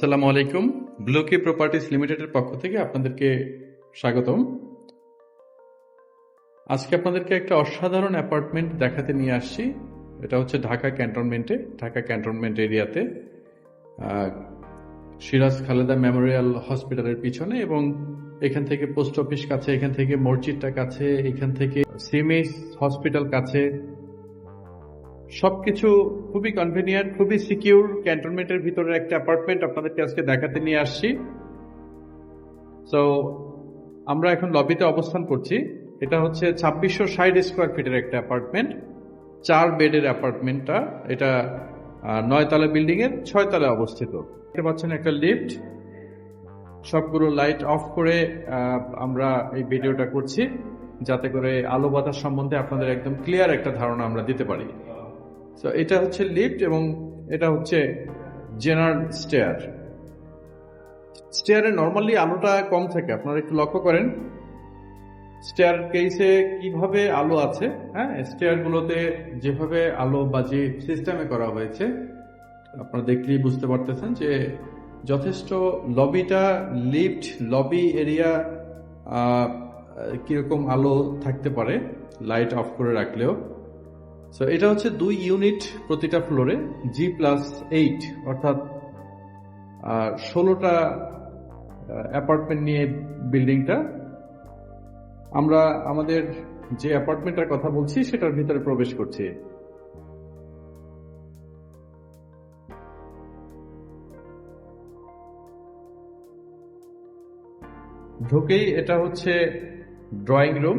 আসসালামু আলাইকুম। ব্লুকি প্রপার্টিজ লিমিটেডের পক্ষ থেকে আপনাদেরকে স্বাগতম। আজকে আপনাদেরকে একটা অসাধারণ অ্যাপার্টমেন্ট দেখাতে নিয়ে আসছি। এটা হচ্ছে ঢাকা ক্যান্টনমেন্টে, ঢাকা ক্যান্টনমেন্ট এরিয়াতে। সিরাজ খালেদা মেমোরিয়াল হসপিটালের পিছনে এবং এখান থেকে পোস্ট অফিস কাছে, এখান থেকে মসজিদটা কাছে, এখান থেকে সিমিস হসপিটাল কাছে সবকিছু খুবই কনভিনিয়েন্ট খুবই সিকিউর ক্যান্টনমেন্টের ভিতরে একটা অ্যাপার্টমেন্ট আপনাদেরকে আজকে দেখাতে নিয়ে আসছি। তো আমরা এখন লবিতে অবস্থান করছি। এটা হচ্ছে ছাব্বিশশো ষাট স্কোয়ার ফিটের একটা অ্যাপার্টমেন্ট চার বেডের অ্যাপার্টমেন্টটা এটা নয়তলা বিল্ডিং এর ছয়তলায় অবস্থিত। দেখতে পাচ্ছেন একটা লিফট সবগুলো লাইট অফ করে আমরা এই ভিডিওটা করছি। যাতে করে আলো বাতাস সম্বন্ধে আপনাদের একদম ক্লিয়ার একটা ধারণা আমরা দিতে পারি। তো এটা হচ্ছে লিফট এবং এটা হচ্ছে জেনারেল স্টেয়ার স্টেয়ারে নর্মালি আলোটা কম থাকে, আপনারা একটু লক্ষ্য করেন। স্টেয়ার কেসে কীভাবে আলো আছে হ্যাঁ? স্টেয়ার গুলোতে যেভাবে আলো বাজি সিস্টেমে করা হয়েছে, আপনারা দেখলেই বুঝতে পারতেছেন যে যথেষ্ট লবিটা লিফট লবি এরিয়া কীরকম আলো থাকতে পারে লাইট অফ করে রাখলেও। সো এটা হচ্ছে দুই ইউনিট প্রতিটা ফ্লোরে জি প্লাস এইট অর্থাৎ ষোলোটা অ্যাপার্টমেন্ট নিয়ে বিল্ডিংটা আমরা আমাদের যে অ্যাপার্টমেন্টের কথা বলছি, সেটার ভিতরে প্রবেশ করছি। ঢুকেই এটা হচ্ছে ড্রয়িং রুম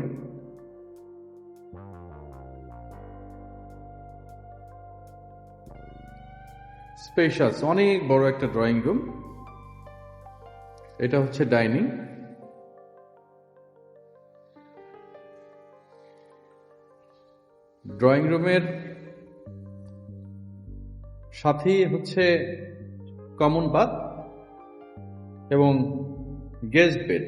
স্পেশাস অনেক বড় একটা ড্রয়িং রুম এটা হচ্ছে ডাইনিং ড্রয়িং রুমের সাথেই হচ্ছে কমন বাথ এবং গেস্ট বেড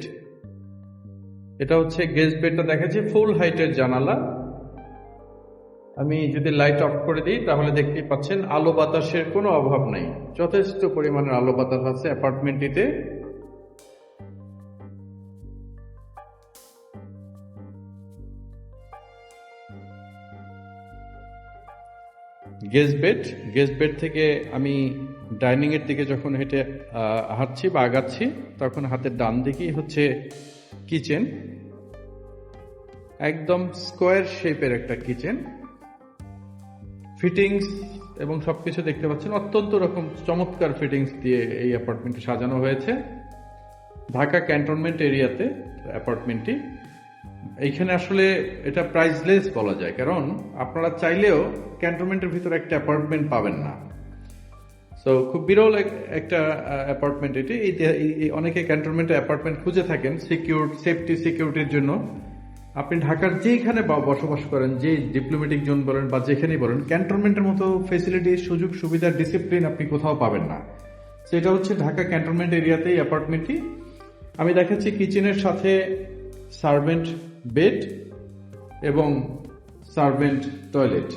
এটা হচ্ছে গেস্ট বেডটা দেখাচ্ছে ফুল হাইটের জানালা। আমি যদি লাইট অফ করে দিই, তাহলে দেখতেই পাচ্ছেন আলো বাতাসের কোনো অভাব নাই। যথেষ্ট পরিমাণের আলো বাতাস আছে অ্যাপার্টমেন্টটিতে গেস্ট বেড গেস্ট বেড থেকে আমি ডাইনিং এর দিকে যখন হেঁটে হাঁটছি বা আগাচ্ছি, তখন হাতের ডান দিকেই হচ্ছে কিচেন একদম স্কোয়ার শেপের একটা কিচেন ফিটিংস এবং সবকিছু দেখতে পাচ্ছেন। অত্যন্ত রকম চমৎকার ফিটিংস দিয়ে এই অ্যাপার্টমেন্টটি সাজানো হয়েছে। ঢাকা ক্যান্টনমেন্ট এরিয়াতে অ্যাপার্টমেন্টটি এইখানে আসলে এটা প্রাইসলেস বলা যায়, কারণ আপনারা চাইলেও ক্যান্টনমেন্টের ভিতরে একটা অ্যাপার্টমেন্ট পাবেন না। সো খুব বিরল এক- একটা অ্যাপার্টমেন্ট এটি। এই অনেকে ক্যান্টনমেন্টে অ্যাপার্টমেন্ট খুঁজে থাকেন সিকিউর সেফটি সিকিউরিটির জন্য। আপনি ঢাকার যেখানে বসবাস করেন, যে ডিপ্লোমেটিক জোন বলেন বা যেখানেই বলেন ক্যান্টনমেন্টের মতো ফেসিলিটি সুযোগ, সুবিধা ডিসিপ্লিন আপনি কোথাও পাবেন না। সেটা হচ্ছে ঢাকা ক্যান্টনমেন্ট এরিয়াতেই অ্যাপার্টমেন্টটি আমি দেখাচ্ছি কিচেনের সাথে সার্ভেন্ট বেড এবং সার্ভেন্ট টয়লেট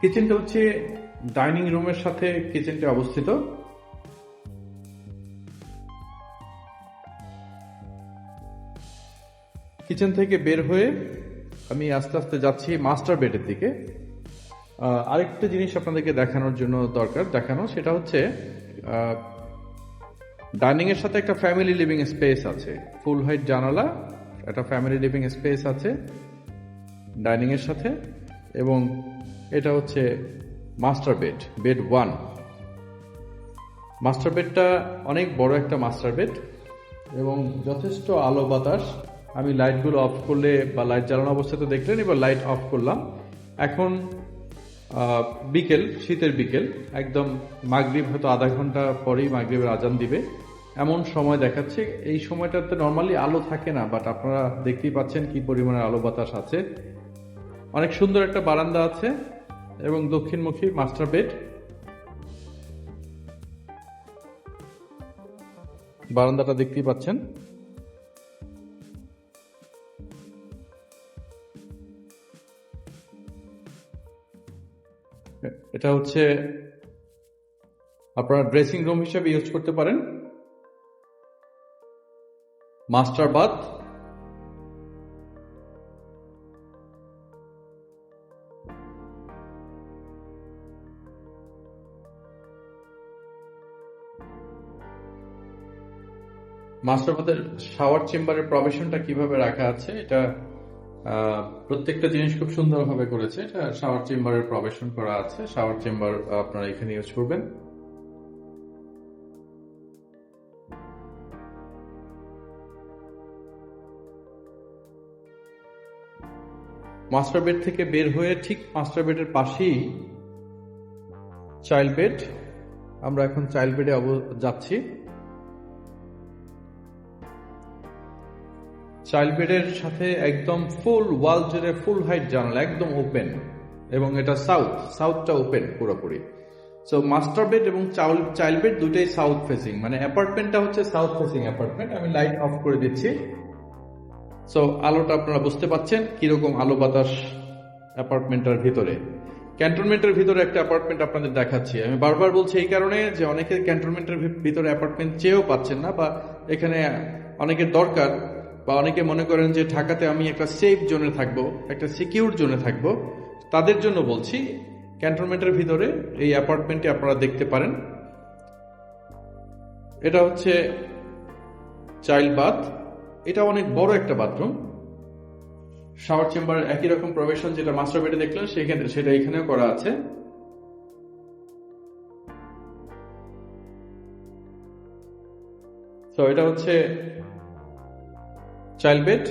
কিচেনটা হচ্ছে ডাইনিং রুমের সাথে কিচেনটা অবস্থিত। কিচেন থেকে বের হয়ে আমি আস্তে আস্তে যাচ্ছি মাস্টার বেডের দিকে। আরেকটা জিনিস আপনাদেরকে দেখানোর জন্য দরকার, দেখানো, সেটা হচ্ছে ডাইনিং এর সাথে একটা ফ্যামিলি লিভিং স্পেস আছে। ফুল হাইট জানালা, একটা ফ্যামিলি লিভিং স্পেস আছে ডাইনিং এর সাথে, এবং এটা হচ্ছে master bed bed one. Master বেডটা অনেক বড় একটা মাস্টার বেড, এবং যথেষ্ট আলো বাতাস আমি লাইটগুলো অফ করলে বা লাইট জ্বালানো অবস্থাতে দেখলেন, এবার লাইট অফ করলাম। এখন বিকেল, শীতের বিকেল, একদম মাগরিব হয়তো আধা ঘণ্টা পরেই মাগরিবের আজান দিবে। এমন সময় দেখাচ্ছে, এই সময়টাতে নর্মালি আলো থাকে না বাট আপনারা দেখতেই পাচ্ছেন কি পরিমাণে আলো বাতাস আছে। অনেক সুন্দর একটা বারান্দা আছে, এবং দক্ষিণমুখী মাস্টার বেড বারান্দাটা দেখতেই পাচ্ছেন। এটা হচ্ছে আপনারা ড্রেসিং রুম হিসেবে ইউজ করতে পারেন। মাস্টার বাথ মাস্টার বাথের শাওয়ার চেম্বারের প্রবেশনটা কীভাবে রাখা আছে, এটা প্রত্যেকটা জিনিস খুব সুন্দরভাবে করেছে। এটা শাওয়ার চেম্বারের প্রবেশন করা আছে। শাওয়ার চেম্বার আপনারা এখানে ইউজ করবেন। মাস্টার বেড থেকে বের হয়ে ঠিক মাস্টার বেডের পাশেই চাইল্ড বেড আমরা এখন চাইল্ড বেডে যাচ্ছি। চাইল্ড বেডের সাথে একদম ফুল ওয়াল জুড়ে ফুল হাইট জানালা, একদম ওপেন এবং এটা সাউথ সাউথটা ওপেন পুরোপুরি। সো মাস্টার বেড এবং চাইল্ড বেড দুটোই সাউথ ফেসিং মানে অ্যাপার্টমেন্টটা হচ্ছে সাউথ ফেসিং অ্যাপার্টমেন্ট আমি লাইট অফ করে দিচ্ছি। সো আলোটা আপনারা বুঝতে পাচ্ছেন কীরকম আলো বাতাস অ্যাপার্টমেন্টের ভিতরে। ক্যান্টনমেন্টের ভিতরে একটা অ্যাপার্টমেন্ট আপনাদের দেখাচ্ছি। আমি বারবার বলছি এই কারণে যে অনেকে ক্যান্টনমেন্টের ভিতরে অ্যাপার্টমেন্ট চেয়েও পাচ্ছেন না বা এখানে অনেকের দরকার। বা অনেকে মনে করেন যে ঢাকাতে আমি একটা সেফ জোনে থাকব, একটা সিকিউর জোনে থাকব, তাদের জন্য বলছি ক্যান্টনমেন্টের ভিতরে এই অ্যাপার্টমেন্টটি আপনারা দেখতে পারেন। এটা হচ্ছে চাইল্ড বাথ এটা অনেক বড় একটা বাথরুম শাওয়ার চেম্বার একই রকম প্রবেশন যেটা মাস্টার বেডে দেখলেন, সেখানে, সেটা এখানেও করা আছে। তো এটা হচ্ছে চাইল্ড বেড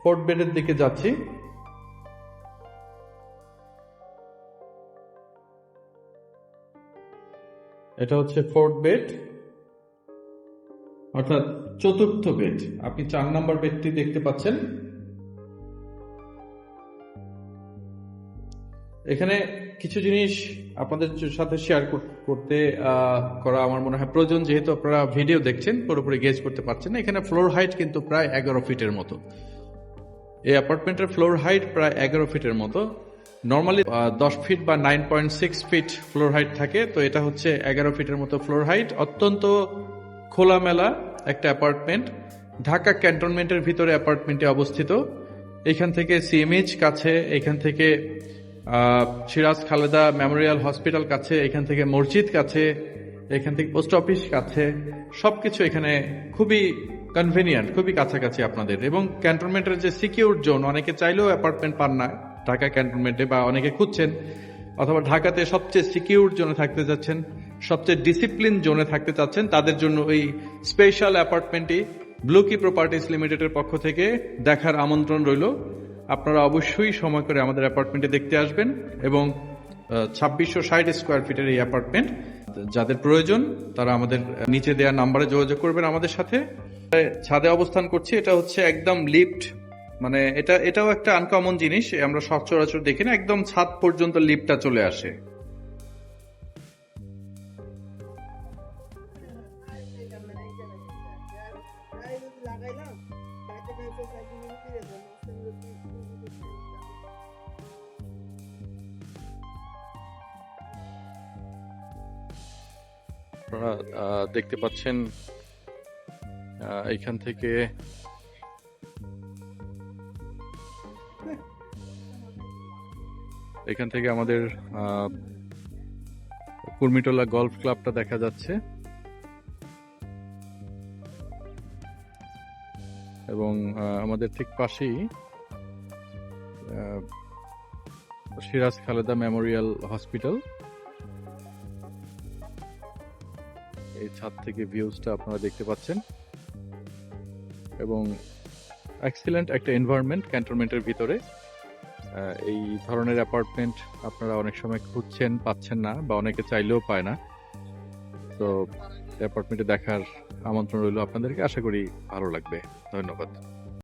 ফোর্থ বেডের দিকে যাচ্ছি। এটা হচ্ছে ফোর্থ বেড অর্থাৎ চতুর্থ বেড আপনি চার নাম্বার বেডটি দেখতে পাচ্ছেন। এখানে কিছু জিনিস আপনাদের সাথে শেয়ার করতে করা আমার মনে হয় প্রয়োজন, যেহেতু আপনারা ভিডিও দেখছেন, পুরোপুরি গেজ করতে পারছেন না। এখানে ফ্লোর হাইট কিন্তু প্রায় এগারো ফিটের মতো। এই অ্যাপার্টমেন্টের ফ্লোর হাইট প্রায় এগারো ফিটের মতো। নর্মালি দশ ফিট বা nine point six feet floor height থাকে, তো এটা হচ্ছে এগারো ফিটের মতো ফ্লোর হাইট অত্যন্ত খোলামেলা একটা অ্যাপার্টমেন্ট ঢাকা ক্যান্টনমেন্টের ভিতরে অ্যাপার্টমেন্টে অবস্থিত। এখান থেকে সিএমএইচ কাছে, এখান থেকে সিরাজ খালেদা মেমোরিয়াল হসপিটাল কাছে, এখান থেকে মসজিদ কাছে, এখান থেকে পোস্ট অফিস কাছে, সবকিছু এখানে খুবই কনভেনিয়েন্ট খুবই কাছাকাছি আপনাদের। এবং ক্যান্টনমেন্টের যে সিকিউর জোন অনেকে চাইলেও অ্যাপার্টমেন্ট পান না, ঢাকা ক্যান্টনমেন্টে বা অনেকে খুঁজছেন, অথবা ঢাকাতে সবচেয়ে সিকিউর জোনে থাকতে যাচ্ছেন, সবচেয়ে ডিসিপ্লিন জোনে থাকতে চাচ্ছেন, তাদের জন্য এই স্পেশাল অ্যাপার্টমেন্টটি ব্লুকি প্রপার্টিস লিমিটেডের পক্ষ থেকে দেখার আমন্ত্রণ রইল। আপনারা অবশ্যই সময় করে আমাদের অ্যাপার্টমেন্টে দেখতে আসবেন এবং ছাব্বিশশো ষাট স্কোয়ার ফিটের এই অ্যাপার্টমেন্ট যাদের প্রয়োজন, তারা আমাদের নিচে দেওয়া নাম্বারে যোগাযোগ করবেন আমাদের সাথে। ছাদে অবস্থান করছি, এটা হচ্ছে একদম লিফট মানে এটা, এটাও একটা আনকমন জিনিস, আমরা সচরাচর দেখি না, একদম ছাদ পর্যন্ত লিফটটা চলে আসে। আপনারা দেখতে পাচ্ছেন আহ, এইখান থেকে এখান থেকে আমাদের কুর্মিটোলা গলফ ক্লাবটা দেখা যাচ্ছে। এবং আমাদের ঠিক পাশেই সিরাজ খালেদা মেমোরিয়াল হসপিটাল। এই ছাদ থেকে ভিউজটা আপনারা দেখতে পাচ্ছেন। এবং এক্সিলেন্ট একটা এনভায়রনমেন্ট ক্যান্টনমেন্টের ভিতরে। এই ধরনের অ্যাপার্টমেন্ট আপনারা অনেক সময় খুঁজছেন, পাচ্ছেন না বা অনেকে চাইলেও পায় না। তো অ্যাপার্টমেন্টে দেখার আমন্ত্রণ রইল আপনাদেরকে। আশা করি ভালো লাগবে। ধন্যবাদ।